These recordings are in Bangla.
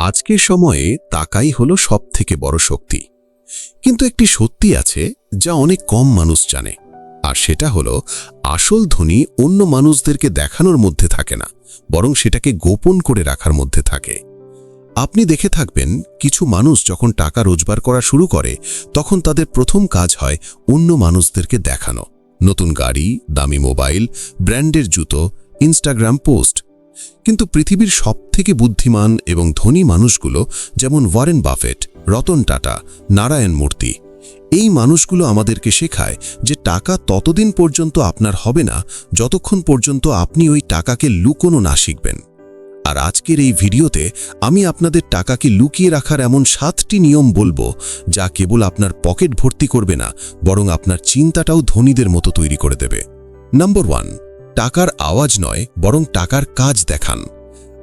আজকের সময়ে টাকাই হলো সব থেকে বড় শক্তি। কিন্তু একটি সত্যি আছে যা অনেক কম মানুষ জানে, আর সেটা হলো আসল ধনী অন্য মানুষদেরকে দেখানোর মধ্যে থাকে না, বরং সেটাকে গোপন করে রাখার মধ্যে থাকে। আপনি দেখে থাকবেন, কিছু মানুষ যখন টাকা রোজগার করা শুরু করে, তখন তাদের প্রথম কাজ হয় অন্য মানুষদেরকে দেখানো। নতুন গাড়ি, দামি মোবাইল, ব্র্যান্ডের জুতো, ইনস্টাগ্রাম পোস্ট কিন্তু পৃথিবীর সবথেকে বুদ্ধিমান এবং ধনী মানুষগুলো যেমন ওয়ারেন বাফেট, রতন টাটা, নারায়ণ মূর্তি, এই মানুষগুলো আমাদেরকে শেখায় যে টাকা ততদিন পর্যন্ত আপনার হবে না, যতক্ষণ পর্যন্ত আপনি ওই টাকাকে লুকোনো না শিখবেন। আর আজকের এই ভিডিওতে আমি আপনাদের টাকাকে লুকিয়ে রাখার এমন সাতটি নিয়ম বলব যা কেবল আপনার পকেট ভর্তি করবে না, বরং আপনার চিন্তাটাও ধনীদের মতো তৈরি করে দেবে। নাম্বার ওয়ান টাকার আওয়াজ নয়, বরং টাকার কাজ দেখান।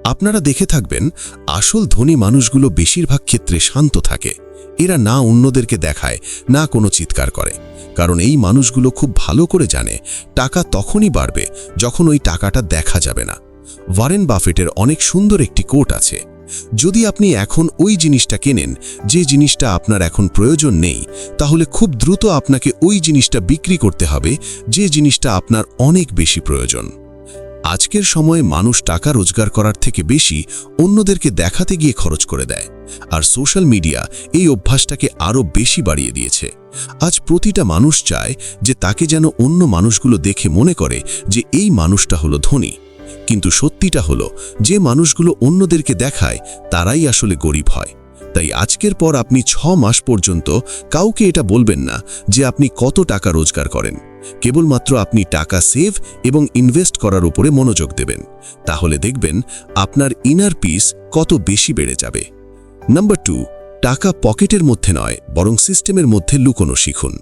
আপনারা দেখে থাকবেন, আসল ধনী মানুষগুলো বেশিরভাগ ক্ষেত্রে শান্ত থাকে। এরা না অন্যদেরকে দেখায়, না কোনো চিৎকার করে। কারণ এই মানুষগুলো খুব ভালো করে জানে, টাকা তখনই বাড়বে যখন ওই টাকাটা দেখা যাবে না। ওয়ারেন বাফেটের অনেক সুন্দর একটি কোট আছে। যদি আপনি এখন ওই জিনিসটা কেনেন, যে জিনিসটা আপনার এখন প্রয়োজন নেই, তাহলে খুব দ্রুত আপনাকে ওই জিনিসটা বিক্রি করতে হবে, যে জিনিসটা আপনার অনেক বেশি প্রয়োজন। আজকের সময়ে মানুষ টাকা রোজগার করার থেকে বেশি অন্যদেরকে দেখাতে গিয়ে খরচ করে দেয়, আর সোশ্যাল মিডিয়া এই অভ্যাসটাকে আরও বেশি বাড়িয়ে দিয়েছে। আজ প্রতিটা মানুষ চায় যে তাকে যেন অন্য মানুষগুলো দেখে মনে করে যে এই মানুষটা হলো ধনী। কিন্তু সত্যিটা হলো, যে মানুষগুলো অন্যদেরকে দেখায়, তারাই আসলে গরিব হয়। তাই আজকের পর আপনি ছ মাস পর্যন্ত কাউকে এটা বলবেন না যে আপনি কত টাকা রোজগার করেন। কেবলমাত্র আপনি টাকা সেভ এবং ইনভেস্ট করার উপরে মনোযোগ দেবেন। তাহলে দেখবেন আপনার ইনার পিস কত বেশি বেড়ে যাবে। নাম্বার টু টাকা পকেটের মধ্যে নয়, বরং সিস্টেমের মধ্যে লুকোনো শিখুন।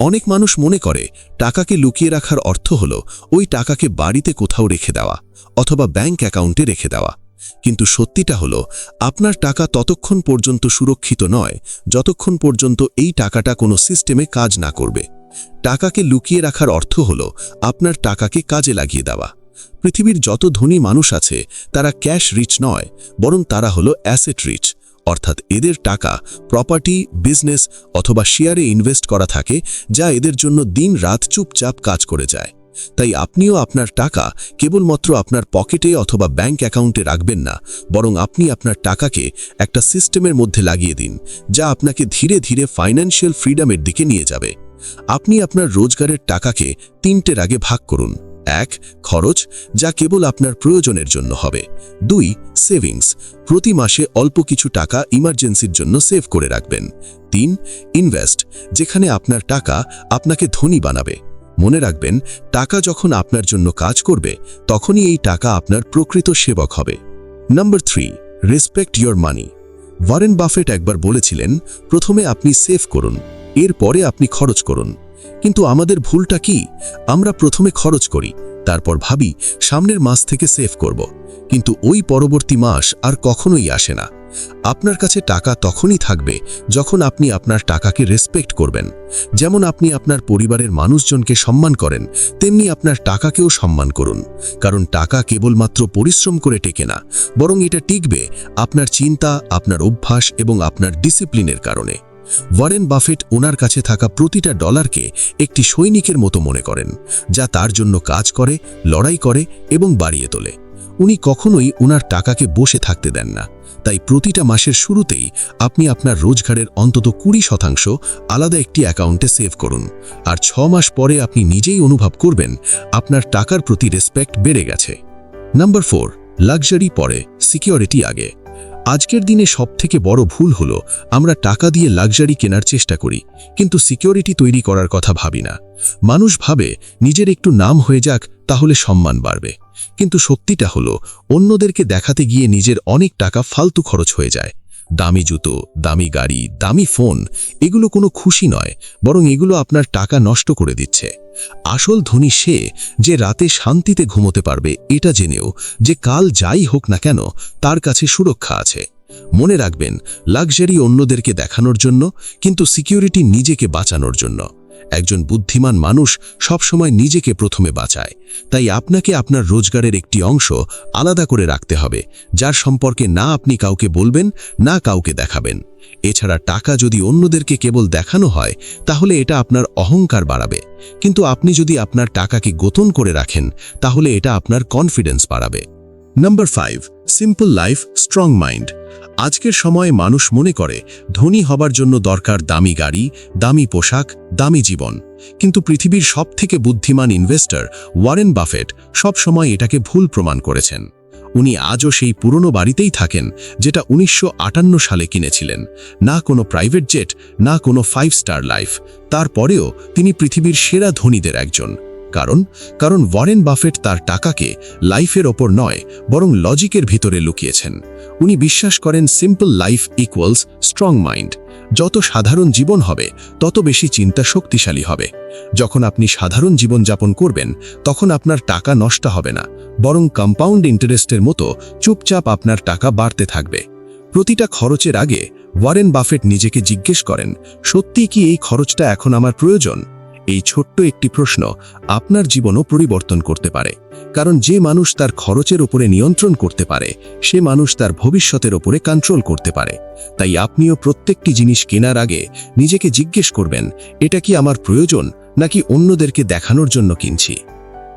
অনেক মানুষ মনে করে টাকাকে লুকিয়ে রাখার অর্থ হল ওই টাকাকে বাড়িতে কোথাও রেখে দেওয়া অথবা ব্যাংক অ্যাকাউন্টে রেখে দেওয়া। কিন্তু সত্যিটা হলো, আপনার টাকা ততক্ষণ পর্যন্ত সুরক্ষিত নয় যতক্ষণ পর্যন্ত এই টাকাটা কোনো সিস্টেমে কাজ না করবে। টাকাকে লুকিয়ে রাখার অর্থ হল আপনার টাকাকে কাজে লাগিয়ে দেওয়া। পৃথিবীর যত ধনী মানুষ আছে, তারা ক্যাশ রিচ নয়, বরং তারা হলো অ্যাসেট রিচ। অর্থাৎ এদের টাকা প্রপার্টি বিজনেস অথবা শেয়ারে ইনভেস্ট করা থাকে, যা এদের জন্য দিন রাত চুপচাপ কাজ করে যায়। তাই আপনিও আপনার টাকা কেবলমাত্র আপনার পকেটে অথবা ব্যাংক অ্যাকাউন্টে রাখবেন না, বরং আপনি আপনার টাকাকে একটা সিস্টেমের মধ্যে লাগিয়ে দিন, যা আপনাকে ধীরে ধীরে ফাইন্যান্সিয়াল ফ্রিডমের দিকে নিয়ে যাবে। আপনি আপনার রোজগারের টাকাকে তিনটের আগে ভাগ করুন। এক, খরচ, যা কেবল আপনার প্রয়োজনের জন্য হবে। দুই সেভিংস প্রতি মাসে অল্প কিছু টাকা ইমার্জেন্সির জন্য সেভ করে রাখবেন। তিন ইনভেস্ট যেখানে আপনার টাকা আপনাকে ধনী বানাবে। মনে রাখবেন, টাকা যখন আপনার জন্য কাজ করবে, তখনই এই টাকা আপনার প্রকৃত সেবক হবে। Number three respect your money Warren Buffett একবার বলেছিলেন, প্রথমে আপনি সেভ করুন, এরপরে আপনি খরচ করুন। কিন্তু আমাদের ভুলটা কি? আমরা প্রথমে খরচ করি, তারপর ভাবি সামনের মাস থেকে সেভ করব। কিন্তু ওই পরবর্তী মাস আর কখনোই আসে না। আপনার কাছে টাকা তখনই থাকবে যখন আপনি আপনার টাকাকে রেসপেক্ট করবেন। যেমন আপনি আপনার পরিবারের মানুষজনকে সম্মান করেন, তেমনি আপনার টাকাকেও সম্মান করুন। কারণ টাকা কেবলমাত্র পরিশ্রম করে টেকে না, বরং এটা টিকবে আপনার চিন্তা, আপনার অভ্যাস এবং আপনার ডিসিপ্লিনের কারণে। ওয়ারেন বাফেট ওনার কাছে থাকা প্রতিটা ডলারকে একটি সৈনিকের মতো মনে করেন, যা তার জন্য কাজ করে, লড়াই করে এবং বাড়িয়ে তোলে। উনি কখনোই ওনার টাকাকে বসে থাকতে দেন না। তাই প্রতিটা মাসের শুরুতেই আপনি আপনার রোজগারের অন্তত কুড়ি শতাংশ আলাদা একটি অ্যাকাউন্টে সেভ করুন। আর ছ মাস পরে আপনি নিজেই অনুভব করবেন, আপনার টাকার প্রতি রেসপেক্ট বেড়ে গেছে। নাম্বার ফোর, লাক্সারি পরে, সিকিউরিটি আগে। আজকের দিনে সবথেকে বড় ভুল হলো, আমরা টাকা দিয়ে লাক্সারি কেনার চেষ্টা করি, কিন্তু সিকিউরিটি তৈরি করার কথা ভাবি না। মানুষ ভাবে, নিজের একটু নাম হয়ে যাক, তাহলে সম্মান বাড়বে। কিন্তু সত্যিটা হলো, অন্যদেরকে দেখাতে গিয়ে নিজের অনেক টাকা ফালতু খরচ হয়ে যায়। দামি জুতো, দামি গাড়ি, দামি ফোন, এগুলো কোনো খুশি নয়, বরং এগুলো আপনার টাকা নষ্ট করে দিচ্ছে। আসল ধনী সে যে রাতে শান্তিতে ঘুমোতে পারবে, এটা জেনেও যে কাল যাই হোক না কেন তার কাছে সুরক্ষা আছে। মনে রাখবেন, লাক্সারি অন্যদেরকে দেখানোর জন্য, কিন্তু সিকিউরিটি নিজেকে বাঁচানোর জন্য। একজন বুদ্ধিমান মানুষ সবসময় নিজেকে প্রথমে বাঁচায়। তাই আপনাকে আপনার রোজগারের একটি অংশ আলাদা করে রাখতে হবে, যার সম্পর্কে না আপনি কাউকে বলবেন, না কাউকে দেখাবেন। এছাড়া টাকা যদি অন্যদেরকে কেবল দেখানো হয়, তাহলে এটা আপনার অহংকার বাড়াবে। কিন্তু আপনি যদি আপনার টাকাকে গোতন করে রাখেন, তাহলে এটা আপনার কনফিডেন্স বাড়াবে। Number five simple life strong mind আজকের সময়ে মানুষ মনে করে, ধনী হবার জন্য দরকার দামি গাড়ি, দামি পোশাক, দামি জীবন। কিন্তু পৃথিবীর সবথেকে বুদ্ধিমান ইনভেস্টর ওয়ারেন বাফেট সব সময় এটাকে ভুল প্রমাণ করেছেন। উনি আজও সেই পুরনো বাড়িতেই থাকেন, যেটা উনিশশো আটান্ন সালে কিনেছিলেন। না কোনো প্রাইভেট জেট না কোনো ফাইভ স্টার লাইফ তারপরেও তিনি পৃথিবীর সেরা ধনীদের একজন। কারণ কারণ ওয়ারেন বাফেট তার টাকাকে লাইফের ওপর নয়, বরং লজিকের ভিতরে লুকিয়েছেন। উনি বিশ্বাস করেন simple life equals strong mind যত সাধারণ জীবন হবে, তত বেশি চিন্তা শক্তিশালী হবে। যখন আপনি সাধারণ জীবন যাপন করবেন, তখন আপনার টাকা নষ্ট হবে না, বরং কম্পাউন্ড ইন্টারেস্টের মতো চুপচাপ আপনার টাকা বাড়তে থাকবে। প্রতিটা খরচের আগে ওয়ারেন বাফেট নিজেকে জিজ্ঞেস করেন সত্যি কি এই খরচটা এখন আমার প্রয়োজন? এই ছোট্ট একটি প্রশ্ন আপনার জীবনও পরিবর্তন করতে পারে। কারণ যে মানুষ তার খরচের উপরে নিয়ন্ত্রণ করতে পারে, সে মানুষ তার ভবিষ্যতের ওপরে কন্ট্রোল করতে পারে। তাই আপনিও প্রত্যেকটি জিনিস কেনার আগে নিজেকে জিজ্ঞেস করবেন, এটা কি আমার প্রয়োজন, নাকি অন্যদেরকে দেখানোর জন্য কিনছি?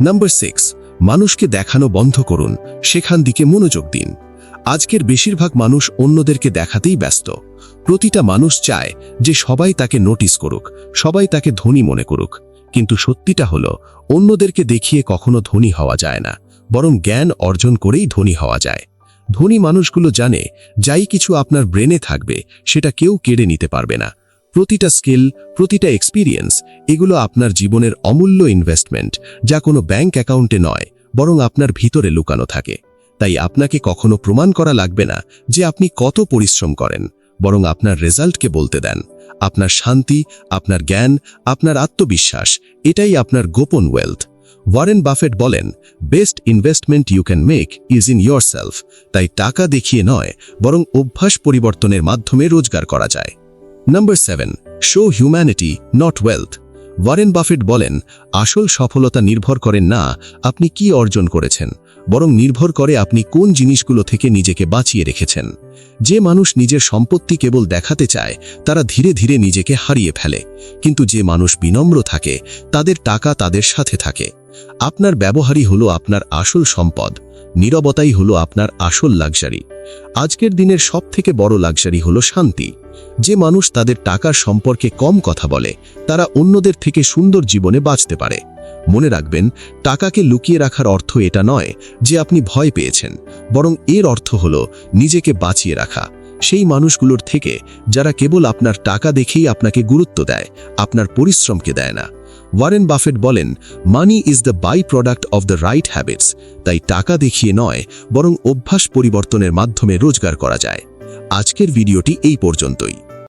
নাম্বার সিক্স, মানুষকে দেখানো বন্ধ করুন, সেখান দিকে মনোযোগ দিন। আজকের বেশিরভাগ মানুষ অন্যদেরকে দেখাতেই ব্যস্ত। প্রতিটা মানুষ চায় যে সবাই তাকে নোটিস করুক, সবাই তাকে ধনী মনে করুক। কিন্তু সত্যিটা হলো, অন্যদেরকে দেখিয়ে কখনো ধনী হওয়া যায় না, বরং জ্ঞান অর্জন করেই ধনী হওয়া যায়। ধনী মানুষগুলো জানে, যাই কিছু আপনার ব্রেনে থাকবে, সেটা কেউ কেড়ে নিতে পারবে না। প্রতিটা স্কিল প্রতিটা এক্সপিরিয়েন্স এগুলো আপনার জীবনের অমূল্য ইনভেস্টমেন্ট যা কোনো ব্যাংক অ্যাকাউন্টে নয়, বরং আপনার ভিতরে লুকানো থাকে। তাই আপনাকে কখনো প্রমাণ করা লাগবে না যে আপনি কত পরিশ্রম করেন, বরং আপনার রেজাল্টকে বলতে দেন। আপনার শান্তি, আপনার জ্ঞান, আপনার আত্মবিশ্বাস, এটাই আপনার গোপন ওয়েলথ ওয়ারেন বাফেট বলেন best investment you can make is in yourself তাই টাকা দেখিয়ে নয়, বরং অভ্যাস পরিবর্তনের মাধ্যমে রোজগার করা যায়। Number seven show humanity not wealth Warren Buffett বলেন, আসল সফলতা নির্ভর করেন না আপনি কি অর্জন করেছেন বরং নির্ভর করে আপনি কোন জিনিসগুলো থেকে নিজেকে বাঁচিয়ে রেখেছেন। যে মানুষ নিজের সম্পত্তি কেবল দেখাতে চায়, তারা ধীরে ধীরে নিজেকে হারিয়ে ফেলে। কিন্তু যে মানুষ বিনম্র থাকে, তাদের টাকা তাদের সাথে থাকে। আপনার ব্যবহারই হলো আপনার আসল সম্পদ, নীরবতাই হলো আপনার আসল লাক্সারি। আজকের দিনের সব থেকে বড় লাক্সারি হলো শান্তি। যে মানুষ তাদের টাকার সম্পর্কে কম কথা বলে, তারা অন্যদের থেকে সুন্দর জীবনে বাঁচতে পারে। মনে রাখবেন, টাকাকে লুকিয়ে রাখার অর্থ এটা নয় যে আপনি ভয় পেয়েছেন, বরং এর অর্থ হল নিজেকে বাঁচিয়ে রাখা। সেই মানুষগুলোর থেকে যারা কেবল আপনার টাকা দেখেই আপনাকে গুরুত্ব দেয়, আপনার পরিশ্রমকে দেয় না। ওয়ারেন বাফেট বলেন money is the by product of the right habits তাই টাকা দেখিয়ে নয়, বরং অভ্যাস পরিবর্তনের মাধ্যমে রোজগার করা যায়। আজকের ভিডিওটি এই পর্যন্তই।